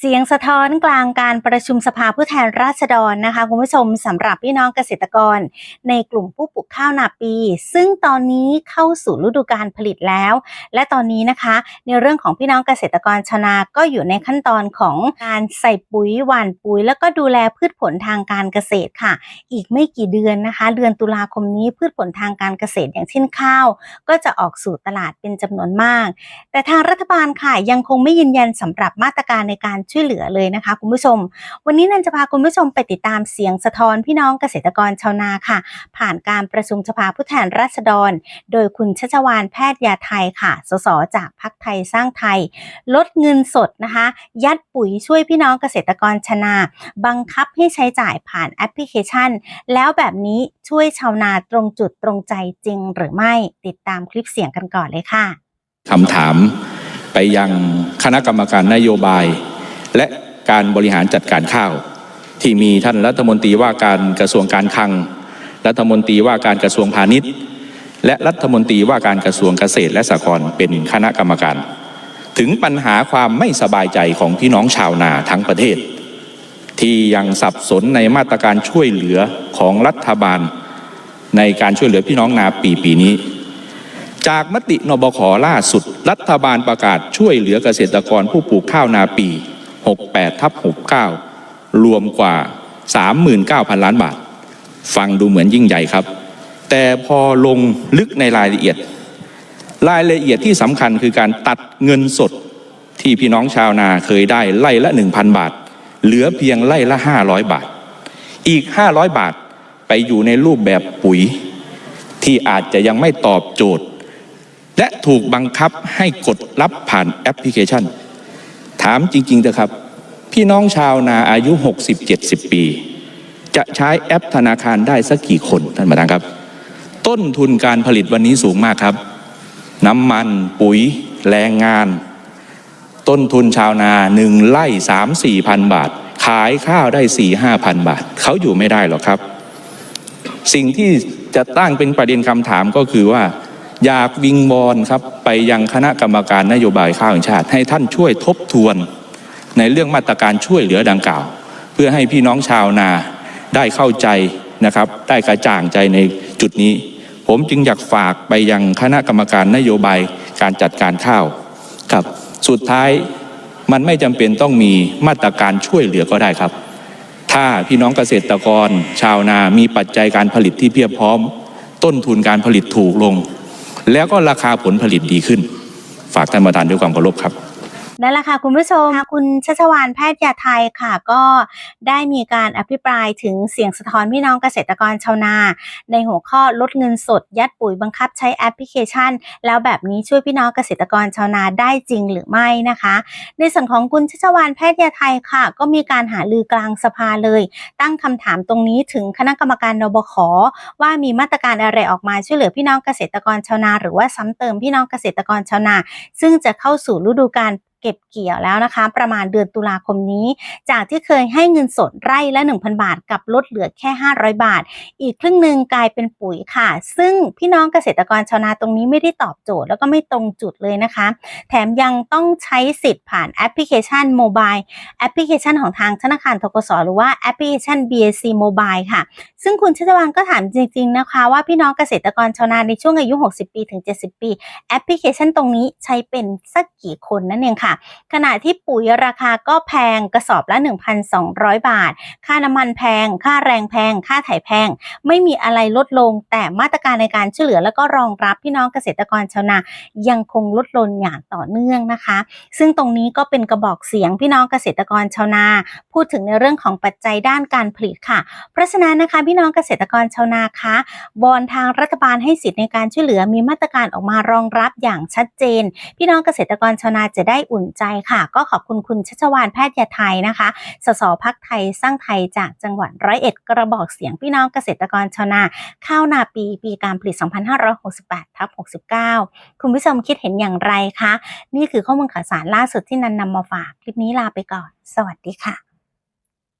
เสียงสะท้อนกลางการประชุมสภาผู้แทนราษฎรนะคะคุณผู้ชมสำหรับพี่น้องเกษตรกร ในกลุ่มผู้ปลูกข้าวนาปี ซึ่งตอนนี้เข้าสู่ฤดูการผลิตแล้ว และตอนนี้นะคะ ในเรื่องของพี่น้องเกษตรกรชนาก็อยู่ในขั้นตอนของการใส่ปุ๋ยหว่านปุ๋ย แล้วก็ดูแลพืชผลทางการเกษตรค่ะ อีกไม่กี่เดือนนะคะ เดือนตุลาคมนี้พืชผลทางการเกษตรอย่างเช่นข้าว ก็จะออกสู่ตลาดเป็นจำนวนมาก แต่ทางรัฐบาลค่ะยังคงไม่ยืนยันสำหรับมาตรการในการช่วยเหลือเลยนะคะ คุณผู้ชม วันนี้นันจะพาคุณผู้ชมไปติดตามเสียงสะท้อนพี่น้องเกษตรกรชาวนาค่ะ ผ่านการประชุมสภาผู้แทนราษฎร โดยคุณชัชวานแพทย์ยาไทยค่ะ สสจากพักไทยสร้างไทย ลดเงินสดนะคะ ยัดปุ๋ยช่วยพี่น้องเกษตรกรชาวนา บังคับให้ใช้จ่ายผ่านแอปพลิเคชัน แล้วแบบนี้ช่วยชาวนาตรงจุดตรงใจจริงหรือไม่ติดตามคลิปเสียงกันก่อนเลยค่ะคำถามไปยังคณะกรรมการนโยบาย และการบริหารจัดการข้าว ที่มีท่านรัฐมนตรีว่าการกระทรวงการคลัง รัฐมนตรีว่าการกระทรวงพาณิชย์ และรัฐมนตรีว่าการกระทรวงเกษตรและสหกรณ์เป็นคณะกรรมการ ถึงปัญหาความไม่สบายใจของพี่น้องชาวนาทั้งประเทศ ที่ยังสับสนในมาตรการช่วยเหลือของรัฐบาล ในการช่วยเหลือพี่น้องนาปีปีนี้จากมตินบขล่าสุด รัฐบาลประกาศช่วยเหลือเกษตรกรผู้ปลูกข้าวนาปี 68ทับ69 รวมกว่า 39,000 ล้านบาท ฟังดูเหมือนยิ่งใหญ่ครับ แต่พอลงลึกในรายละเอียด รายละเอียดที่สำคัญคือการตัดเงินสดที่พี่น้องชาวนาเคยได้ไล่ละ 1,000 บาท เหลือเพียงไล่ละ 500 บาท อีก 500 บาทไปอยู่ในรูปแบบปุ๋ย ที่อาจจะยังไม่ตอบโจทย์ และถูกบังคับให้กดรับผ่านแอปพลิเคชันามจริงๆเถอะครับ พี่น้องชาวนาอายุ 60-70 ปี จะใช้แอปธนาคารได้สักกี่คนท่านประธานครับ ต้นทุนการผลิตวันนี้สูงมากครับ น้ำมันปุ๋ย แรงงาน ต้นทุนชาวนาหนึ่งไร่สามสี่พันบาท ขายข้าวได้สี่ห้าพันบาท เขาอยู่ไม่ได้หรอกครับ สิ่งที่จะตั้งเป็นประเด็นคำถามก็คือว่า อยากวิงวอนครับไปยังคณะกรรมการนโยบายข้าวแห่งชาติ ให้ท่านช่วยทบทวน ในเรื่องมาตรการช่วยเหลือดังกล่าว เพื่อให้พี่น้องชาวนาได้เข้าใจนะครับ ได้กระจ่างใจในจุดนี้ ผมจึงอยากฝากไปยังคณะกรรมการนโยบายการจัดการข้าวครับ สุดท้ายมันไม่จำเป็นต้องมีมาตรการช่วยเหลือก็ได้ครับ ถ้าพี่น้องเกษตรกร ชาวนามีปัจจัยการผลิตที่เพียบพร้อม ต้นทุนการผลิตถูกลง แล้วก็ราคาผลผลิตดีขึ้น ฝากท่านประธานด้วยความเคารพครับ นั่นแหละค่ะคุณผู้ชมค่ะคุณชัชวานแพทย์ยาไทยค่ะ ก็ได้มีการอภิปรายถึงเสียงสะท้อนพี่น้องเกษตรกรชาวนา ในหัวข้อลดเงินสด ยัดปุ๋ยบังคับใช้แอปพลิเคชัน แล้วแบบนี้ช่วยพี่น้องเกษตรกรชาวนาได้จริงหรือไม่นะคะ ในส่วนของคุณชัชวานแพทย์ยาไทยค่ะ ก็มีการหาลือกลางสภาเลย ตั้งคำถามตรงนี้ถึงคณะกรรมการนบขว่ามีมาตรการอะไรออกมาช่วยเหลือพี่น้องเกษตรกรชาวนา หรือว่าซ้ำเติมพี่น้องเกษตรกรชาวนา ซึ่งจะเข้าสู่ฤดูกาล เก็บเกี่ยวแล้วนะคะ ประมาณเดือนตุลาคมนี้ จากที่เคยให้เงินสดไร่ละ 1,000 บาท กับลดเหลือแค่ 500 บาท อีกครึ่งหนึ่งกลายเป็นปุ๋ยค่ะ ซึ่งพี่น้องเกษตรกรชาวนาตรงนี้ไม่ได้ตอบโจทย์แล้วก็ไม่ตรงจุดเลยนะคะ แถมยังต้องใช้สิทธิ์ผ่านแอปพลิเคชันโมบายแอปพลิเคชันของทางธนาคารทกสหรือว่าแอปพลิเคชัน BAC Mobile ค่ะ ซึ่งคุณชัชวานก็ถามจริง ๆ นะคะว่าพี่น้องเกษตรกรชาวนาในช่วงอายุ 60 ปีถึง 70 ปี แอปพลิเคชันตรงนี้ใช้เป็นสักกี่คนนั่นเองค่ะขณะที่ปุ๋ยราคาก็แพงกระสอบละ 1,200 บาท ค่าน้ำมันแพง ค่าแรงแพง ค่าไถแพง ไม่มีอะไรลดลง แต่มาตรการในการช่วยเหลือแล้วก็รองรับพี่น้องเกษตรกรชาวนายังคงลดลงอย่างต่อเนื่องนะคะ ซึ่งตรงนี้ก็เป็นกระบอกเสียงพี่น้องเกษตรกรชาวนา พูดถึงในเรื่องของปัจจัยด้านการผลิตค่ะ เพราะฉะนั้นนะคะพี่น้องเกษตรกรชาวนาคะวอนทางรัฐบาลให้สิทธิ์ในการช่วยเหลือมีมาตรการออกมารองรับอย่างชัดเจน พี่น้องเกษตรกรชาวนาจะได้อุอุ่นใจค่ะ ก็ขอบคุณคุณชัชวานแพทย์ยาไทยนะคะ สสพักไทยสร้างไทยจากจังหวัดร้อยเอ็ดกระบอกเสียงพี่น้องเกษตรกรชาวนาข้าวนาปีปีการผลิต 2568ทับ69 คุณผู้ชมคิดเห็นอย่างไรคะ นี่คือข้อมูลข่าวสารล่าสุดที่นันนำมาฝาก คลิปนี้ลาไปก่อน สวัสดีค่ะ